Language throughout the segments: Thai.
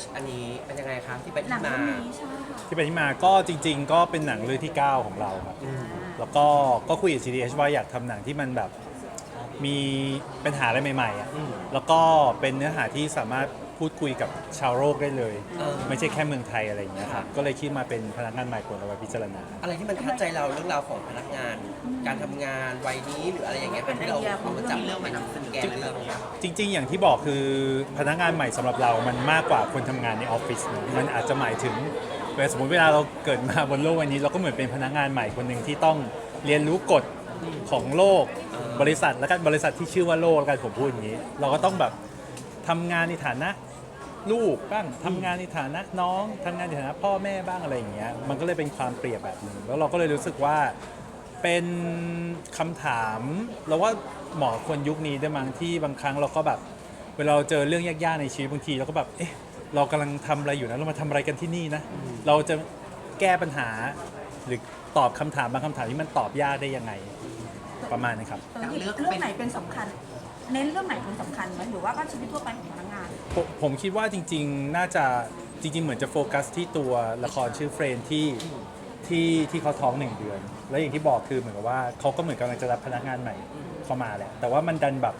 GDH อันนี้เป็นยังไงครับที่ไปหนัที่งมา เรื่องนี้ใช่ไหมคะที่ไปที่มาก็จริง ๆ ก็เป็นหนังเรื่องที่ 9 ของเราครับอืมแล้วก็ก็คุยกับ CDH ว่าอยากทำหนังที่มันแบบมีปัญหาอะไรใหม่ๆอะอืม แล้วก็เป็นเนื้อหาที่สามารถ พูดคุยกับชาวโลกได้เลย เออ ไม่ใช่แค่เมืองไทยอะไรอย่างเงี้ยครับก็เลยคิดมาเป็นพนักงานใหม่ควรเอาไว้พิจารณา อะไรที่มันทัดใจเราเรื่องราวของพนักงาน การทำงานวัยนี้หรืออะไรอย่างเงี้ยที่เราเอามาจับเรื่องมานำเสนอแกนเรื่องเนี้ย จริง ๆ อย่างที่บอกคือพนักงานใหม่สำหรับเรามันมากกว่าคนทำงานในออฟฟิศนะมันอาจจะหมายถึงเวลาสมมติเวลาเราเกิดมาบนโลกวันนี้เราก็เหมือนเป็นพนักงานใหม่คนหนึ่งที่ต้องเรียนรู้กฎของโลกบริษัทแล้วกันบริษัทที่ชื่อว่าโลกแล้วกันผมพูดอย่างนี้ เราก็ต้องแบบทำงานในฐานะ ลูกบ้างทำงานในฐานะน้องทำงานในฐานะพ่อแม่บ้างอะไรอย่างเงี้ยมันก็เลยเป็นความเปรียบแบบหนึงแล้วเราก็เลยรู้สึกว่าเป็นคำถามเราว่าหมอคนยุคนี้ด้วยมั้งที่บางครั้งเราก็แบบเวลาเราเจอเรื่องยากๆในชีวิตบางทีเราก็แบบเอ๊ะเรากำลังทำอะไรอยู่นะเรามาทำอะไรกันที่นี่นะ เราจะแก้ปัญหา หรือตอบคำถามบางคำถามที่มันตอบยากได้ยังไงประมาณนี้ครับ เออหยิบเรื่องไหนเป็นสำคัญ เน้นเรื่องไหนเป็นสำคัญไหมหรือว่าก็ชีวิตทั่วไปของพนักงาน ผมผมคิดว่าจริง ๆ น่าจะจริง ๆ เหมือนจะโฟกัสที่ตัวละครชื่อเฟรนที่ที่ที่เขาท้องหนึ่งเดือน แล้วอย่างที่บอกคือเหมือนกับว่าเขาก็เหมือนกำลังจะรับพนักงานใหม่เข้ามาแหละแต่ว่ามันดันแบบ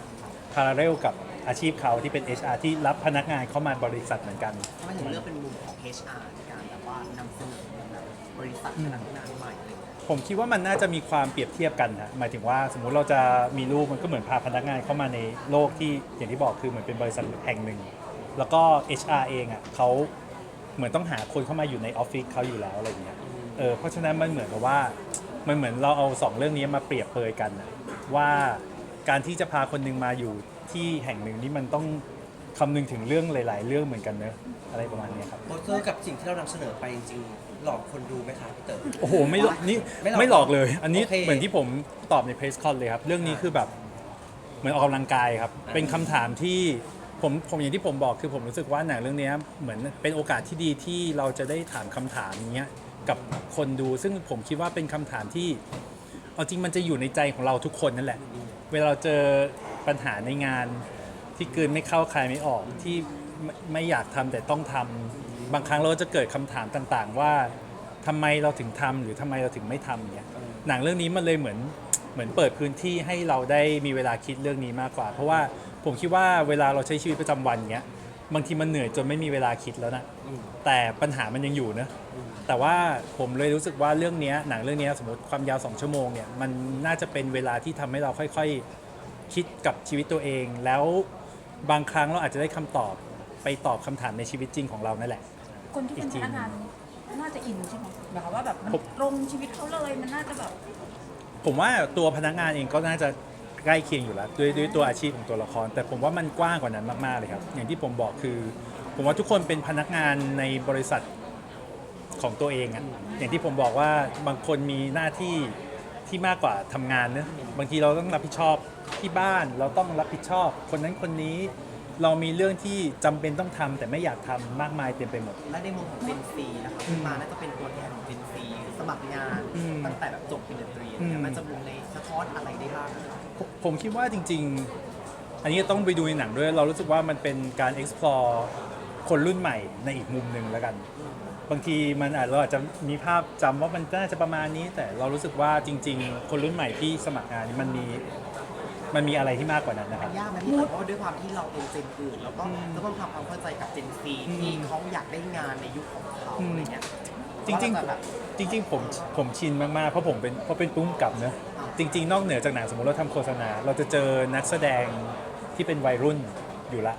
พาราเรลกับอาชีพเขาที่เป็น HR ที่รับพนักงานเข้ามาบริษัทเหมือนกัน ทำไมถึงเลือกเป็นมุมของ HR ในการแบบว่านำเสนอแบบบริษัทพนักงานใหม่อะไรอย่างเงี้ย ผมคิดว่ามันน่าจะมีความเปรียบเทียบกันนะหมายถึงว่าสมมุติเราจะมีลูกมันก็เหมือนพาพนักงานเข้ามาในโลกที่อย่างที่บอกคือเหมือนเป็นบริษัทแห่งหนึ่ง แล้วก็ HR เองอะเขาเหมือนต้องหาคนเข้ามาอยู่ในออฟฟิศเขาอยู่แล้วอะไรอย่างเงี้ยเออเพราะฉะนั้นมันเหมือนกับว่ามันเหมือนเราเอาสองเรื่องนี้มาเปรียบเปยกันน่ะว่าการที่จะพาคนหนึงมาอยู่ที่แห่งหนึ่งนี่มันต้องคำนึงถึงเรื่องหลาย ๆ เรื่องเหมือนกันเนอะอะไรประมาณเนี้ยครับ โปสเตอร์กับสิ่งที่เรานำเสนอไปจริง หลอกคนดูไหมครับพี่เต๋อ โอ้โหไม่หลอกนี่ไม่หลอกไม่หลอกเลย อันนี้โอเคเหมือนที่ผมตอบในเพรสคอนเลยครับ เรื่องนี้คือแบบเหมือนออกกำลังกายครับเป็นคำถามที่ผมผมอย่างที่ผมบอกคือผมรู้สึกว่าหนังเรื่องนี้เหมือนเป็นโอกาสที่ดีที่เราจะได้ถามคำถามอย่างเงี้ยกับคนดู ซึ่งผมคิดว่าเป็นคำถามที่เอาจริงมันจะอยู่ในใจของเราทุกคนนั่นแหละ เวลาเราเจอปัญหาในงานที่กลืนไม่เข้าคายไม่ออกที่ไม่ไม่อยากทำแต่ต้องทำ บางครั้งเราจะเกิดคำถามต่างๆ ว่าทำไมเราถึงทำหรือทำไมเราถึงไม่ทำเนี่ยหนังเรื่องนี้มันเลยเหมือนเหมือนเปิดพื้นที่ให้เราได้มีเวลาคิดเรื่องนี้มากกว่า เพราะว่าผมคิดว่าเวลาเราใช้ชีวิตประจำวันเนี้ยบางทีมันเหนื่อยจนไม่มีเวลาคิดแล้วนะแต่ปัญหามันยังอยู่นะแต่ว่าผมเลยรู้สึกว่าเรื่องเนี้ยหนังเรื่องเนี้ยสมมติความยาว2ชั่วโมงเนี่ยมันน่าจะเป็นเวลาที่ทำให้เราค่อยๆคิดกับชีวิตตัวเอง แล้วบางครั้งเราอาจจะได้คำตอบไปตอบคำถามในชีวิตจริงของเรานั่นแหละ คนที่เป็นพนักงานน่าจะอินใช่ไหมหมายความว่าแบบมันผมลงชีวิตเขาเลยมันน่าจะแบบ ผมว่าตัวพนักงานเองก็น่าจะใกล้เคียงอยู่แล้วด้วยด้วยตัวอาชีพของตัวละคร แต่ผมว่ามันกว้างกว่านั้นมากๆเลยครับ อย่างที่ผมบอกคือ ผมว่าทุกคนเป็นพนักงานในบริษัทของตัวเองอะอย่างที่ผมบอกว่าบางคนมีหน้าที่ที่มากกว่าทำงานเนอะบางทีเราต้องรับผิดชอบที่บ้านเราต้องรับผิดชอบ คนนั้นคนนี้ เรามีเรื่องที่จำเป็นต้องทำแต่ไม่อยากทำมากมายเต็มไปหมด และในมุมของเจนซีนะครับอืมมาน่าจะเป็นตัวแทนของเจนซีสมัครงานอืมตั้งแต่แบบจบปริญญาตรีอืมเนี่ยมันจะมุมในสะท้อนอะไรได้บ้างครับผมผมคิดว่าจริง ๆ อันนี้ต้องไปดูในหนังด้วย เรารู้สึกว่ามันเป็นการ explore คนรุ่นใหม่ในอีกมุมหนึ่งแล้วกัน บางทีมันอาจเราอาจจะมีภาพจำว่ามันน่าจะประมาณนี้ แต่เรารู้สึกว่าจริง ๆ คนรุ่นใหม่ที่สมัครงานนี่มันมี มันมีอะไรที่มากกว่านั้นนะครับ ยากไหมพี่เต๋อเพราะว่าด้วยความที่เราเป็นเจนอื่น แล้วก็อืมจะต้องทำความเข้าใจกับเจนซีอืมที่เขาอยากได้งานในยุคของเขาอืม อะไรเงี้ยจริงว่าเาจะแบบๆจริงๆผมผมชินมากๆ เพราะผมเป็นเพราะเป็นปุ้มกับเนอะอ่า จริง ๆ นอกเหนือจากหนังสมมติเราทำโฆษณา เราจะเจอนักแสดงที่เป็นวัยรุ่นอยู่ละ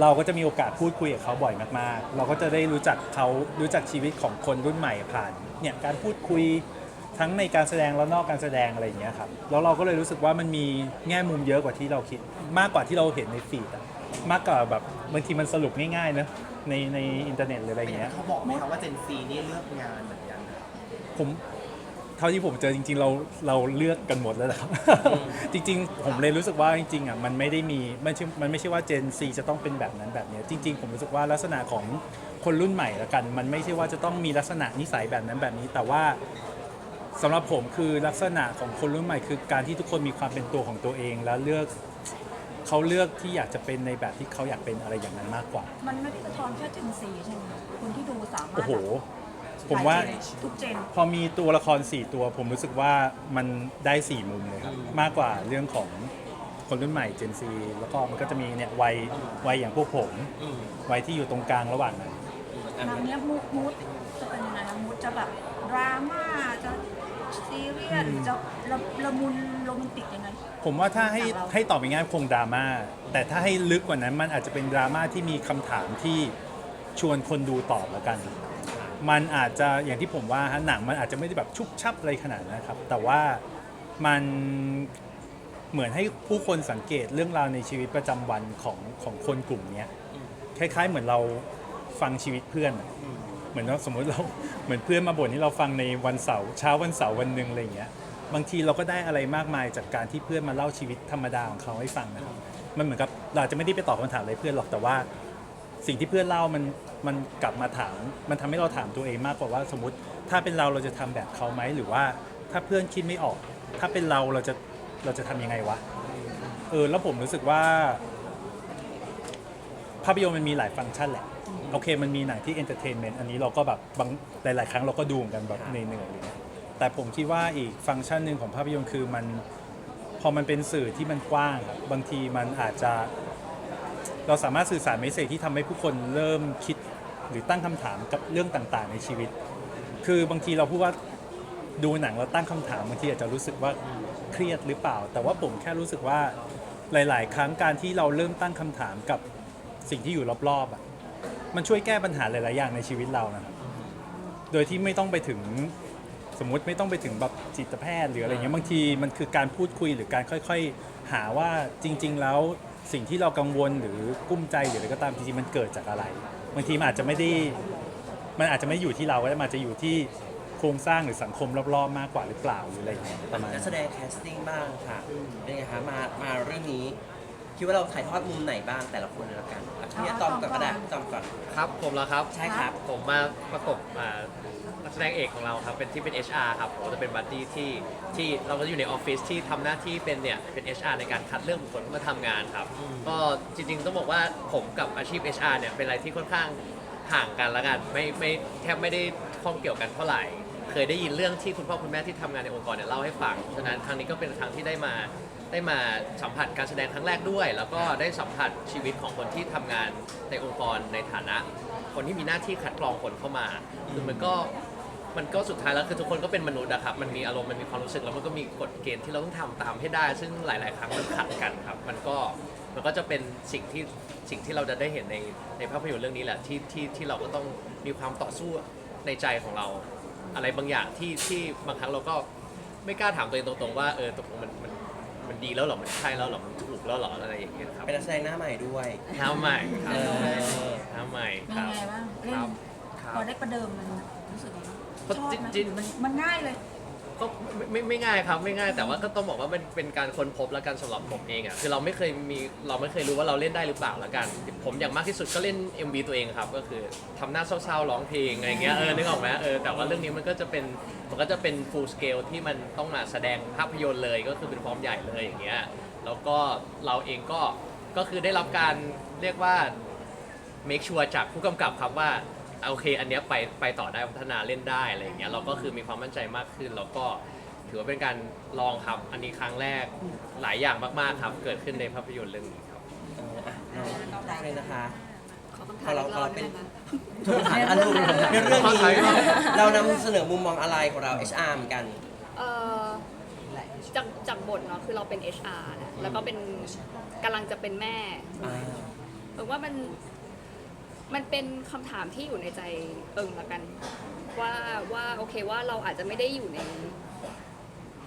เราก็จะมีโอกาสพูดคุยกับเขาบ่อยมากๆ เราก็จะได้รู้จักเขารู้จักชีวิตของคนรุ่นใหม่ผ่านเนี่ยการพูดคุย ทั้งในการแสดงแล้วนอกการแสดงอะไรอย่างเงี้ยครับแล้วเราก็เลยรู้สึกว่ามันมีแง่มุมเยอะกว่าที่เราคิด มากกว่าที่เราเห็นในฟีดอะมากกว่าแบบบางทีมันสรุปง่ายๆเนอะในในอินเทอร์เน็ตหรืออะไรอย่างเงี้ย เขาบอกไหมครับว่าเจนซีนี่เลือกงานเหมือนกันนะ ผมเท่าที่ผมเจอจริง ๆ เราเราเลือกกันหมดแล้วแหละครับ จริง ๆ ผมเลยรู้สึกว่าจริงๆอะมันไม่ได้มีไม่ใช่มันไม่ใช่ว่าเจนซีจะต้องเป็นแบบนั้นแบบเนี้ยจริง ๆ ผมรู้สึกว่าลักษณะของคนรุ่นใหม่ละกัน มันไม่ใช่ว่าจะต้องมีลักษณะนิสัยแบบนั้นแบบนี้ แต่ว่า สำหรับผมคือลักษณะของคนรุ่นใหม่คือการที่ทุกคนมีความเป็นตัวของตัวเอง แล้วเลือกเขาเลือกที่อยากจะเป็นในแบบที่เขาอยากเป็นอะไรอย่างนั้นมากกว่า มันไม่ได้สะท้อนแค่เจนซีใช่ไหมคะคนที่ดูสามารถโอ้โห ผมว่า ทุกเจนพอมีตัวละคร 4 ตัว ผมรู้สึกว่ามันได้ 4 มุมเลยครับ มากกว่าเรื่องของคนรุ่นใหม่ Gen Z แล้วก็มันก็จะมีเนี่ยวัยวัยอย่างพวกผมอืมวัยที่อยู่ตรงกลางระหว่างนั้นอะนางเนี้ยมูดมูดจะเป็นยังไงคะมูดจะแบบดราม่าจะ ซีเรียสหรือจะละละมุนโรแมนติกยังไง ผมว่าถ้าให้อย่างเรา ให้ตอบง่ายๆคงดราม่าแต่ถ้าให้ลึกกว่านั้นมันอาจจะเป็นดราม่าที่มีคำถามที่ชวนคนดูตอบแล้วกัน มันอาจจะอย่างที่ผมว่าฮะหนังมันอาจจะไม่ได้แบบชุบชับอะไรขนาดนั้นนะครับ แต่ว่ามันเหมือนให้ผู้คนสังเกตเรื่องราวในชีวิตประจำวันของของคนกลุ่มเนี้ยคล้ายๆเหมือนเราฟังชีวิตเพื่อนอะเห มือนว่าสมมติเราเหมือนเพื่อนมาบ่นให้เราฟังในวันเสาร์เช้าวันเสาร์วันหนึ่งอะไรอย่างเงี้ยบางทีเราก็ได้อะไรมากมายจากการที่เพื่อนมาเล่าชีวิตธรรมดาของเขาให้ฟังนะครับมันเหมือนกับเราจจะไม่ได้ไปตอบคำถามอะไรเพื่อนหรอกแต่ว่า สิ่งที่เพื่อนเล่ามันมันกลับมาถาม มันทำให้เราถามตัวเองมากกว่าว่า สมมติถ้าเป็นเราเราจะทำแบบเขาไหมหรือว่าถ้าเพื่อนคิดไม่ออก ถ้าเป็นเราเราจะเราจะทำยังไงวะเออแล้วผมรู้สึกว่า ภาพยนตร์มันมีหลายฟังก์ชันแหละ โอเคมันมีหนังที่เอนเตอร์เทนเมนต์อันนี้เราก็แบบบางหลาย ๆ ครั้งเราก็ดูเหมือนกันแบบเหนื่อยๆอะไรเงี้ยแต่ผมคิดว่าอีกฟังก์ชันหนึ่งของภาพยนตร์คือมันพอมันเป็นสื่อที่มันกว้างครับบางทีมันอาจจะ เราสามารถสื่อสารเมสเซจที่ทำให้ผู้คนเริ่มคิดหรือตั้งคำถามกับเรื่องต่างๆ ในชีวิต คือบางทีเราพูดว่าดูหนังเราตั้งคำถามบางทีอาจจะรู้สึกว่าเครียดหรือเปล่า แต่ว่าผมแค่รู้สึกว่าหลาย ๆ ครั้งการที่เราเริ่มตั้งคำถามกับสิ่งที่อยู่รอบๆอะ มันช่วยแก้ปัญหาหลาย ๆ อย่างในชีวิตเรานะครับโดยที่ไม่ต้องไปถึงสมมุติไม่ต้องไปถึงแบบจิตแพทย์หรืออะไรเงี้ยบางทีมันคือการพูดคุยหรือการค่อย ๆ หาว่าจริง ๆ แล้วสิ่งที่เรากังวลหรือกุ้มใจหรืออะไรก็ตามจริงๆมันเกิดจากอะไรบางทีมันอาจจะไม่ได้มันอาจจะไม่อยู่ที่เราก็ได้มันอาจจะอยู่ที่โครงสร้างหรือสังคมรอบๆมากกว่าหรือเปล่าหรืออะไรอย่างเงี้ยประมาณนักนั้นแสดงแคสติ้งบ้างค่ะ เป็นไงคะมามาเรื่องนี้ คิดว่าเราถ่ายทอดมุมไหนบ้างแต่ละคนเลยละกันอะพี่อะตอมก่อนก็ได้ตอมก่อน ครับผมแล้วครับ ใช่ครับ ผมมาประกบอ่านักแสดงเอกของเราครับเป็นที่เป็น HR ครับผมจะเป็นบัดดี้ที่ที่เราก็อยู่ในออฟฟิศที่ทำหน้าที่เป็นเนี่ยเป็น HR ในการคัดเลือกบุคคลเข้ามาทำงานครับ ก็จริงๆต้องบอกว่าผมกับอาชีพ HR เนี่ยเป็นอะไรที่ค่อนข้างห่างกันละกันไม่ไม่แทบไม่ได้ข้องเกี่ยวกันเท่าไหร่ เคยได้ยินเรื่องที่คุณพ่อคุณแม่ที่ทำงานในองค์กรเนี่ยเล่าให้ฟังฉะนั้นครั้งนี้ก็เป็นครั้งที่ได้มา ได้มาสัมผัสการแสดงครั้งแรกด้วย แล้วก็ได้สัมผัสชีวิตของคนที่ทำงานในองค์กรในฐานะ คนที่มีหน้าที่คัดกรองคนเข้ามาคือมันก็มันก็สุดท้ายแล้วคือทุกคนก็เป็นมนุษย์อะครับ มันมีอารมณ์มันมีความรู้สึกแล้วมันก็มีกฎเกณฑ์ที่เราต้องทำตามให้ได้ ซึ่งหลาย ๆ ครั้งมันขัดกันครับ มันก็มันก็จะเป็นสิ่งที่สิ่งที่เราจะได้เห็นในในภาพยนตร์เรื่องนี้แหละที่ที่ที่เราก็ต้องมีความต่อสู้ในใจของเรา อะไรบางอย่างที่ที่บางครั้งเราก็ไม่กล้าถามตัวเองตรงๆว่าเออตกลงมันมัน มันดีแล้วเหรอ มันใช่แล้วเหรอ มันถูกแล้วเหรออะไรอย่างเงี้ยครับเป็นนักแสดงหน้าใหม่ด้วยน้ำใหม่ครัเอบอน้ำใหม่คเป็นรับไงบ้างเล่ครันบครับพอได้ประเดิมมันรู้สึกยังไงเพราะชอบไหมจริงๆ มันมันง่ายเลย ก็ไม่ไม่ไม่ง่ายครับไม่ง่ายแต่ว่าก็ต้องบอกว่ามันเป็นการค้นพบแล้วกันสำหรับผมเองอะคือเราไม่เคยมีเราไม่เคยรู้ว่าเราเล่นได้หรือเปล่าแล้วกัน ผมอย่างมากที่สุดก็เล่น MV ตัวเองครับ ก็คือทำหน้าเศร้าๆร้องเพลงอะไรเงี้ยเออนึกออกไหมเออแต่ว่าเรื่องนี้มันก็จะเป็นมันก็จะเป็น full scale ที่มันต้องมาแสดงภาพยนตร์เลยก็คือเป็นฟอร์มใหญ่เลยอย่างเงี้ยแล้วก็เราเองก็ก็คือได้รับการเรียกว่า make sure จากผู้กำกับครับว่า โอเค อันเนี้ยไปไปต่อได้พัฒนาเล่นได้อะไรอย่างเงี้ยเราก็คือมีความมั่นใจมากขึ้น แล้วก็ถือว่าเป็นการลองครับ อันนี้ครั้งแรกหลายอย่างมากๆครับ เกิดขึ้นในภาพยนตร์เรื่องนี้ครับ เอออะน้องใช่นะคะ ขอคำพถาอมเราอีกพรออบเราหเป็นนึงนะคะทุกฐานอารมณ์ในเรื่องขอนี้ถามอีกรอบเรานำเสนอมุมมองอะไรของเรา HR เหมือนกัน เอ่อจากจากบทเนาะคือเราเป็น HR แหละแล้วก็เป็นกำลังจะเป็นแม่ อ่าเอิงว่ามัน มันเป็นคำถามที่อยู่ในใจเอิงละกัน ว่าว่าโอเคว่าเราอาจจะไม่ได้อยู่ใน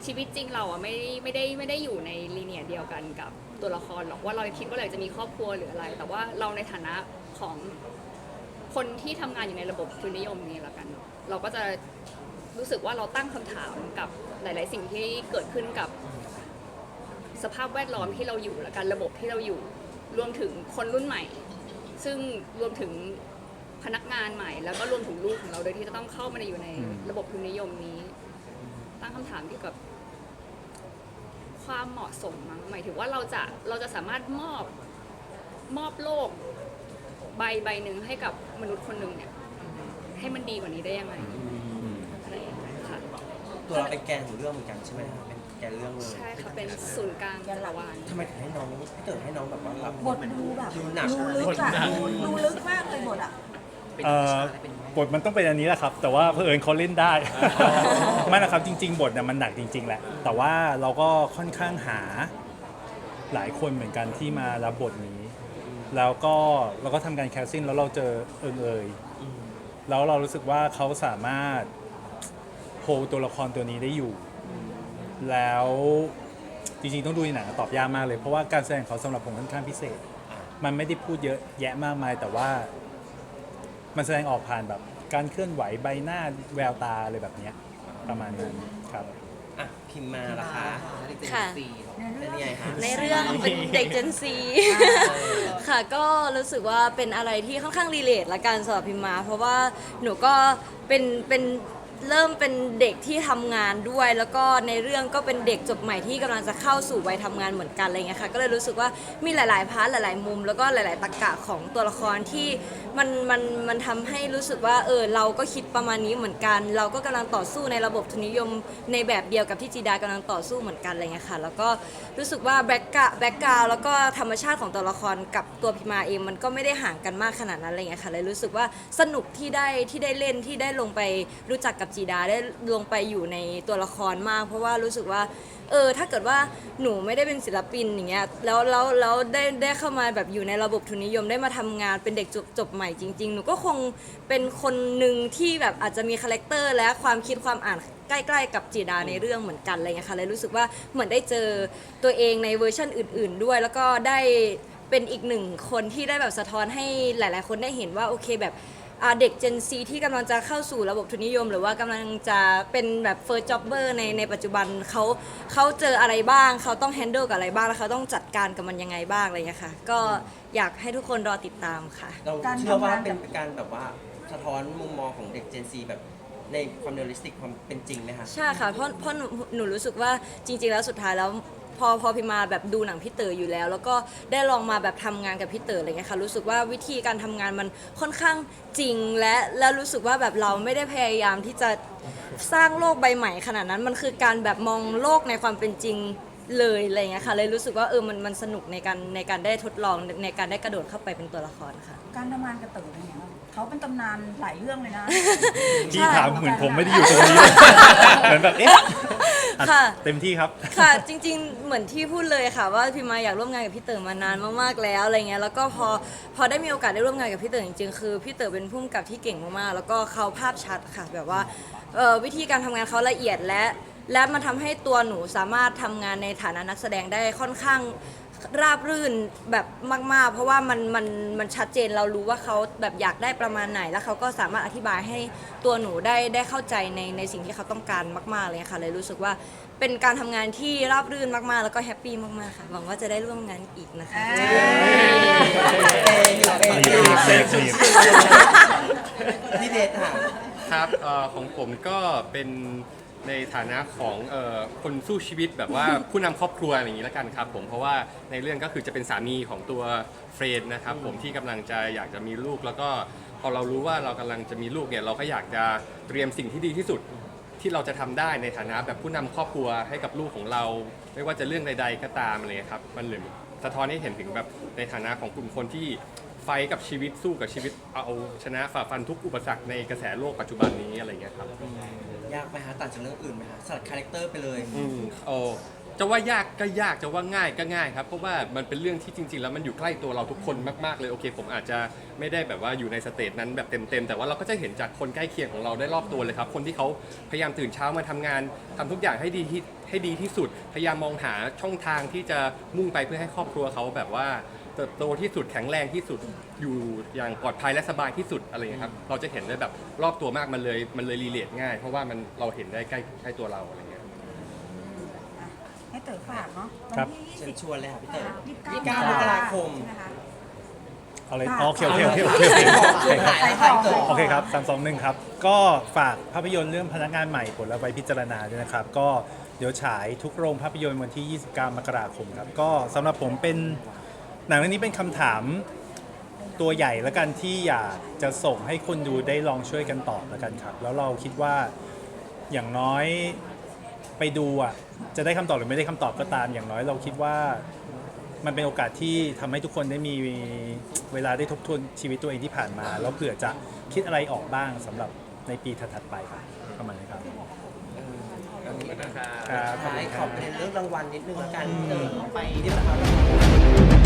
ชีวิตจริงเราอะไม่ไม่ได้ไม่ได้อยู่ในลีเนียเดียวกันกับตัวละครหรอกว่าเราคิดว่าเราจะมีครอบครัวหรืออะไร แต่ว่าเราในฐานะของคนที่ทำงานอยู่ในระบบทุนนิยมนี้ละกัน เราก็จะรู้สึกว่าเราตั้งคำถามกับหลาย ๆ สิ่งที่เกิดขึ้นกับสภาพแวดล้อมที่เราอยู่และกันระบบที่เราอยู่รวมถึงคนรุ่นใหม่ ซึ่งรวมถึงพนักงานใหม่ แล้วก็รวมถึงลูกของเราโดยที่จะต้องเข้ามาในอยู่ในอืมระบบทุนนิยมนี้ ตั้งคำถามเกี่ยวกับ ความเหมาะสมมั้งหมายถึงว่าเราจะเราจะสามารถมอบมอบโลกใบใบหนึ่งให้กับมนุษย์คนหนึ่งเนี่ย ให้มันดีกว่านี้ได้ยังไงอะไรอย่างเงี้ยค่ะ ตัวเราเป็นแกนของเรื่องเหมือนกันใช่ไหมครับเป็น แกนเรื่องเลยใช่ค่ะเป็นศูนย์กลางจักรวาล ทำไมถึงให้น้องพี่เต๋อให้น้องแบบว่ารับบทดูแบบดูหนักดูลึกอะดูดูลึกมากเลยบทอะเป็นเอ่วิอชาอะไรเป็นบทมันต้องเป็นอันนี้แหละครับ แต่ว่าเผอิญเขาเล่นได้ ไม่นะครับ จริง ๆ บทเนี่ยมันหนักจริง ๆ แหละ แต่ว่าเราก็ค่อนข้างหาหลายคนเหมือนกันที่มารับบทนี้ แล้วก็เราก็ทำการแคสซิ่งแล้วเราเจอเอิงเอยอืมแล้วเรารู้สึกว่าเขาสามารถโฮตัวละครตัวนี้ได้อยู่ แล้วจริงๆต้องดูในหนังตอบยากมากเลย เพราะว่าการแสดงเขาสำหรับผมค่อนข้างพิเศษอะมันไม่ได้พูดเยอะแยะมากมาย แต่ว่า มันแสดงออกผ่านแบบ การเคลื่อนไหวใบหน้าแววตาอะไรแบบเนี้ยประมาณนั้นครับ อะพิมพ์มาละคะค่ะเป็นยังไงคะในเรื่องเป็นเด็ก Gen Z ค่ะก็รู้สึกว่าเป็นอะไรที่ค่อนข้างรีเลทละกันสำหรับพิมมา เพราะว่าหนูก็เป็นเป็น เริ่มเป็นเด็กที่ทำงานด้วย แล้วก็ในเรื่องก็เป็นเด็กจบใหม่ที่กำลังจะเข้าสู่วัยทำงานเหมือนกันอะไรเงี้ยค่ะ ก็เลยรู้สึกว่ามีหลายๆพาร์ทหลาย ๆ มุม แล้วก็หลาย ๆตรรกะของตัวละครที่มันมันมันทำให้รู้สึกว่าเออเราก็คิดประมาณนี้เหมือนกัน เราก็กำลังต่อสู้ในระบบทุนนิยมในแบบเดียวกับที่จีดากำลังต่อสู้เหมือนกันอะไรเงี้ยค่ะ แล้วก็รู้สึกว่าแบ็กกะแบ็กกราวแล้วก็ธรรมชาติของตัวละครกับตัวพิมาเองมันก็ไม่ได้ห่างกันมากขนาดนั้นอะไรเงี้ยค่ะเลยรู้สึกว่าสนุกที่ได้ที่ได้เล่นที่ได้ลงไปรู้จักกับจีดาได้ลงไปอยู่ในตัวละครมาก เพราะว่ารู้สึกว่าเออถ้าเกิดว่าหนูไม่ได้เป็นศิลปินอย่างเงี้ยแล้วแล้วแล้วได้ได้เข้ามาแบบอยู่ในระบบทุนนิยมได้มาทำงานเป็นเด็กจบจบใหม่จริง ๆ หนูก็คงเป็นคนหนึ่งที่แบบอาจจะมีคาแรคเตอร์และความคิดความอ่านใกล้ๆกับจีดาในเรื่องเหมือนกันอะไรเงี้ยค่ะเลยรู้สึกว่าเหมือนได้เจอตัวเองในเวอร์ชันอื่น ๆ ด้วย แล้วก็ได้เป็นอีกหนึ่งคนที่ได้แบบสะท้อนให้หลาย ๆ คนได้เห็นว่าโอเคแบบ อ่าเด็ก Gen Z ที่กำลังจะเข้าสู่ระบบทุนนิยม หรือว่ากำลังจะเป็นแบบ first jobber ในในปัจจุบันเขาเขาเจออะไรบ้าง เขาต้อง handle กับอะไรบ้าง แล้วเขาต้องจัดการกับมันยังไงบ้างอะไรเงี้ยค่ะ ก็อยากให้ทุกคนรอติดตามค่ะ เราเชื่อว่าเป็นการแบบว่าสะท้อนมุมมองของเด็ก Gen Z แบบในความเรียลลิสติกความเป็นจริงไหมคะ ใช่ค่ะ เพราะเพราะหนูหนูรู้สึกว่าจริง ๆ แล้วสุดท้ายแล้ว พอพอพิมมาแบบดูหนังพี่เต๋ออยู่แล้ว แล้วก็ได้ลองมาแบบทำงานกับพี่เต๋ออะไรเงี้ยค่ะรู้สึกว่าวิธีการทำงานมันค่อนข้างจริงและแล้วรู้สึกว่าแบบเราไม่ได้พยายามที่จะสร้างโลกใบใหม่ขนาดนั้นมันคือการแบบมองโลกในความเป็นจริงเลยอะไรเงี้ยค่ะเลยรู้สึกว่าเออมันมันสนุกในการในการได้ทดลองในการได้กระโดดเข้าไปเป็นตัวละครค่ะ การทำงานกับเต๋อเป็นไงบ้างเขาเป็นตำนานหลายเรื่องเลยนะ พี่ถามเหมือนผมไม่ได้อยู่ตรงนี้เลยเหมือนแบบเอ๊ะ อะค่ะ เต็มที่ครับ ค่ะจริงๆ เหมือนที่พูดเลยค่ะ ว่าพี่มาอยากร่วมงานกับพี่เต๋อมานานมากๆแล้วอะไรเงี้ยแล้วก็พอพอได้มีโอกาสได้ร่วมงานกับพี่เต๋อจริงๆคือพี่เต๋อเป็นผู้กำกับที่เก่งมากๆแล้วก็เขาภาพชัดค่ะ แบบว่าเอ่อวิธีการทำงานเขาละเอียดและ และมันทำให้ตัวหนูสามารถทำงานในฐานะนักแสดงได้ค่อนข้าง ราบรื่นแบบมาก ๆ เพราะว่ามันมันมันชัดเจนเรารู้ว่าเขาแบบอยากได้ประมาณไหน แล้วเขาก็สามารถอธิบายให้ตัวหนูได้ได้เข้าใจในในสิ่งที่เขาต้องการมาก ๆ เลยค่ะ เลยรู้สึกว่าเป็นการทำงานที่ราบรื่นมากๆ แล้วก็แฮปปี้มากๆค่ะหวังว่าจะได้ร่วมงานอีกนะคะ พี่เดชค่ะครับเอ่อของผมก็เป็น ในฐานะของเอ่อคนสู้ชีวิตแบบว่า ผู้นำครอบครัวอย่างนี้แล้วกันครับผมเพราะว่าในเรื่องก็คือจะเป็นสามีของตัวเฟรนนะครับผมที่กำลังจะอยากจะมีลูกแล้วก็พอเรารู้ว่าเรากำลังจะมีลูกเนี่ยเราก็อยากจะเตรียมสิ่งที่ดีที่สุด ที่เราจะทำได้ในฐานะแบบผู้นำครอบครัวให้กับลูกของเรา ไม่ว่าจะเรื่องใด ๆ ก็ตามอะไรเลยครับมันเลยสะท้อนให้เห็นถึงแบบในฐานะของกลุ่มคนที่ไฟท์กับชีวิตสู้กับชีวิตเอาชนะฝ่าฟันทุกอุปสรรคในกระแสโลกปัจจุบันนี้อะไรเงี้ยครับ ยากไหมฮะต่างจากเรื่องอื่นไหมฮะสลัดคาแรคเตอร์ไปเลย อืมโอ้จะว่ายากก็ยากจะว่าง่ายก็ง่ายครับเพราะว่ามันเป็นเรื่องที่จริง ๆ แล้วมันอยู่ใกล้ตัวเราทุกคนมากๆเลยโอเค ผมอาจจะไม่ได้แบบว่าอยู่ในสเตจนั้นแบบเต็มๆแต่ว่าเราก็จะเห็นจากคนใกล้เคียงของเราได้รอบตัวเลยครับ คนที่เขาพยายามตื่นเช้ามาทำงานทำทุกอย่างให้ดีที่ให้ดีที่สุด พยายามมองหาช่องทางที่จะมุ่งไปเพื่อให้ครอบครัวเขาแบบว่า ติบโตที่สุดแข็งแรงที่สุดอยู่อย่างปลอดภัยและสบายที่สุดอะไรอย่างเงี้ยครับเราจะเห็นได้แบบรอบตัวมากมันเลยมันเลยรีเลทง่าย เพราะว่ามันเราเห็นได้ใกล้ใกล้ตัวเราอะไรเงี้ยให้เต๋อฝากเนาะครับ วันที่เชิญชวนเลยค่ะพี่เต๋อ ยี่ยี่สิสิบบเก้าเก้ามกราคม ใช่ไหคะ เอาเลยค่ะโอเคโอเคโอเคโอเคโอเคโอเคครับขายขายเต๋อโอเคครับ3 2 1ครับ ก็ฝากภาพยนตร์เรื่องพนักงานใหม่ผลและไว้พิจารณาด้วยนะครับ ก็เดี๋ยวฉายทุกโรงภาพยนตร์วันที่ 29 มกราคมครับ ก็สำหรับผมเป็น หนังเรื่องนี้เป็นคำถามตัวใหญ่แล้วกันที่อยากจะส่งให้คนดูได้ลองช่วยกันตอบแล้วกันครับ แล้วเราคิดว่าอย่างน้อยไปดูอะจะได้คำตอบหรือไม่ได้คำตอบก็ตาม อย่างน้อยเราคิดว่ามันเป็นโอกาสที่ทำให้ทุกคนได้มีเวลาได้ทบทวนชีวิตตัวเองที่ผ่านมา แล้วเผื่อจะคิดอะไรออกบ้างสำหรับในปีถัดๆไปครับประมาณนี้ครับตอนนี้ครับท้ายขขออบคุณครับประเด็นเรื่องรางวัลนิดนึงละกันเออไปที่ประธานรางวัล